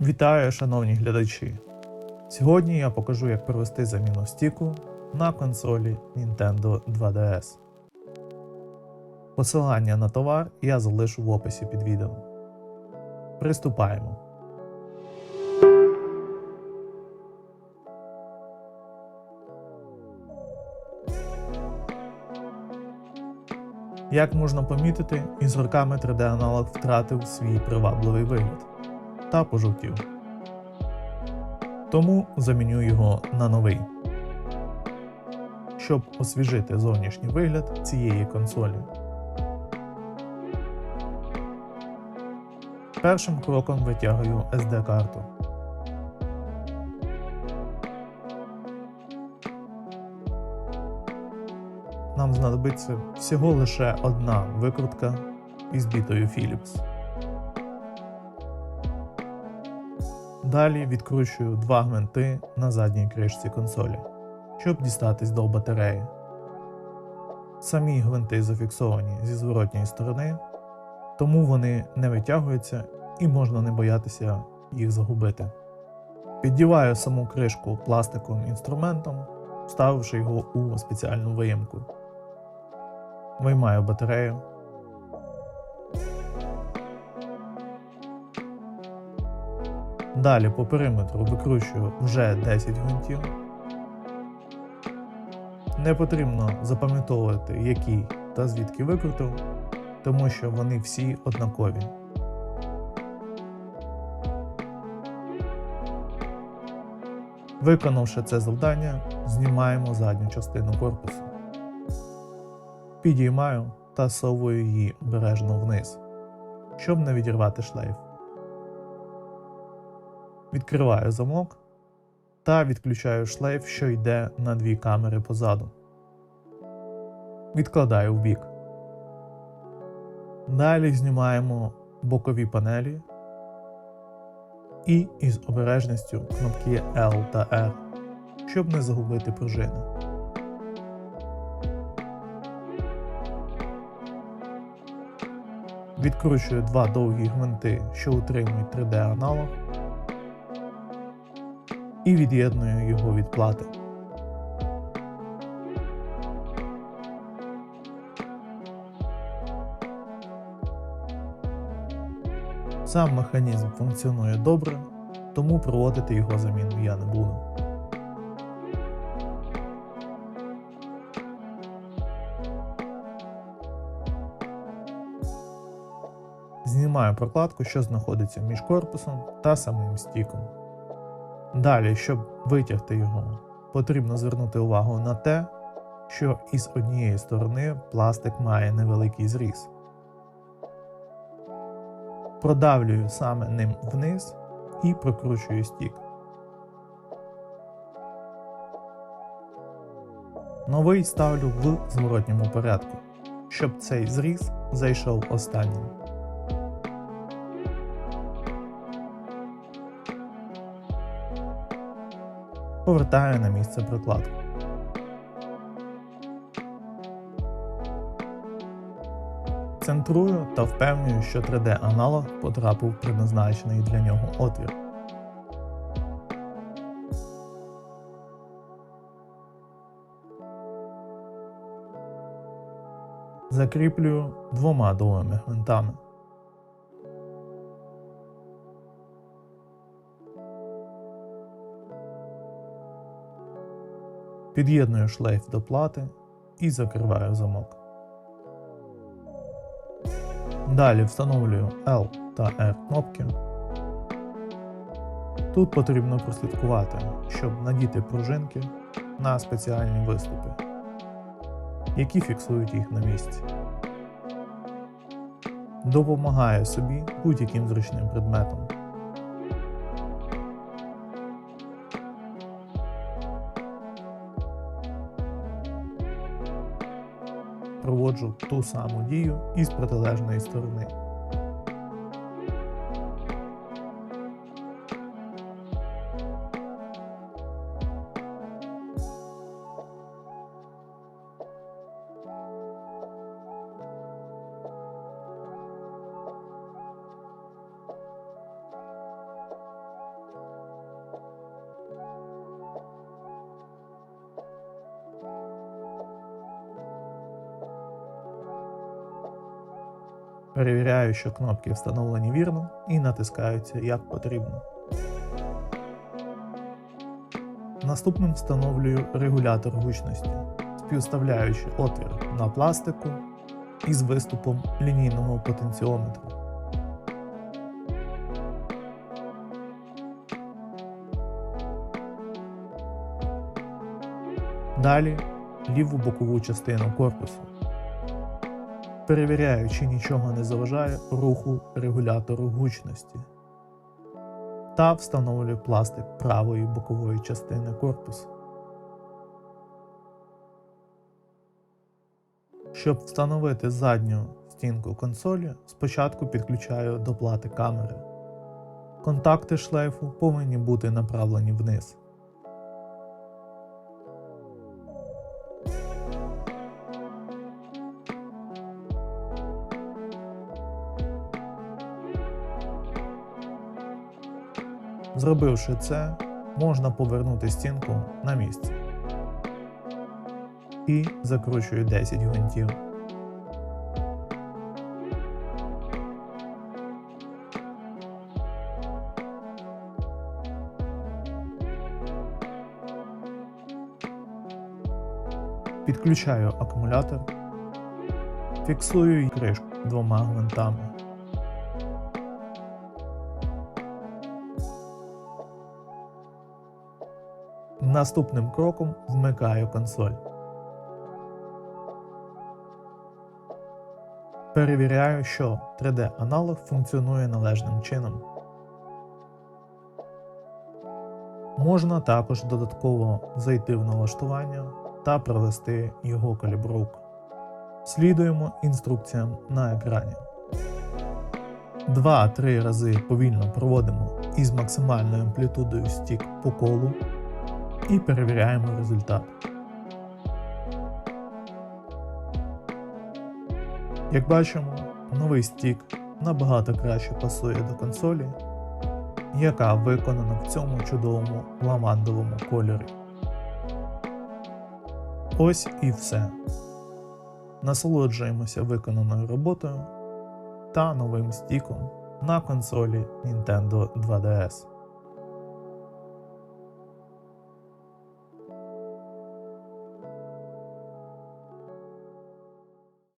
Вітаю, шановні глядачі! Сьогодні я покажу, як провести заміну стіку на консолі Nintendo 2DS. Посилання на товар я залишу в описі під відео. Приступаємо. Як можна помітити, із роками 3D-аналог втратив свій привабливий вигляд та пожовтів. Тому заміню його на новий. Щоб освіжити зовнішній вигляд цієї консолі. Першим кроком витягую SD-карту. Нам знадобиться всього лише одна викрутка із бітою Philips. Далі відкручую два гвинти на задній кришці консолі, щоб дістатись до батареї. Самі гвинти зафіксовані зі зворотньої сторони, тому вони не витягуються і можна не боятися їх загубити. Піддіваю саму кришку пластиковим інструментом, вставивши його у спеціальну виємку. Виймаю батарею. Далі по периметру викручую вже 10 гвинтів. Не потрібно запам'ятовувати, які та звідки викрутив, тому що вони всі однакові. Виконавши це завдання, знімаємо задню частину корпусу. Підіймаю та совую її обережно вниз, щоб не відірвати шлейф. Відкриваю замок та відключаю шлейф, що йде на дві камери позаду. Відкладаю в бік. Далі знімаємо бокові панелі і із обережністю кнопки L та R, щоб не загубити пружини. Відкручую два довгі гвинти, що утримують 3D-аналог, і від'єдную його від плати. Сам механізм функціонує добре, тому проводити його заміну я не буду. Знімаю прокладку, що знаходиться між корпусом та самим стіком. Далі, щоб витягти його, потрібно звернути увагу на те, що із однієї сторони пластик має невеликий зріз. Продавлюю саме ним вниз і прокручую стік. Новий ставлю в зворотньому порядку, щоб цей зріз зайшов останнім. Повертаю на місце прокладку. Центрую та впевнюю, що 3D-аналог потрапив в предназначений для нього отвір. Закріплюю двома довгими гвинтами. Під'єдную шлейф до плати і закриваю замок. Далі встановлюю L та R кнопки. Тут потрібно прослідкувати, щоб надіти пружинки на спеціальні виступи, які фіксують їх на місці. Допомагає собі будь-яким зручним предметом. Проводжу ту саму дію із протилежної сторони. Перевіряю, що кнопки встановлені вірно і натискаються як потрібно. Наступним встановлюю регулятор гучності, співставляючи отвір на пластику із виступом лінійного потенціометра. Далі ліву бокову частину корпусу. Перевіряю, чи нічого не заважає руху регулятору гучності. Та встановлюю пластик правої бокової частини корпусу. Щоб встановити задню стінку консолі, спочатку підключаю до плати камери. Контакти шлейфу повинні бути направлені вниз. Зробивши це, можна повернути стінку на місце. І закручую 10 гвинтів. Підключаю акумулятор, фіксую кришку двома гвинтами. Наступним кроком вмикаю консоль. Перевіряю, що 3D-аналог функціонує належним чином. Можна також додатково зайти в налаштування та провести його калібровку. Слідуємо інструкціям на екрані. 2-3 рази повільно проводимо із максимальною амплітудою стік по колу і перевіряємо результат. Як бачимо, новий стік набагато краще пасує до консолі, яка виконана в цьому чудовому ламандовому кольорі. Ось і все. Насолоджуємося виконаною роботою та новим стіком на консолі Nintendo 2DS.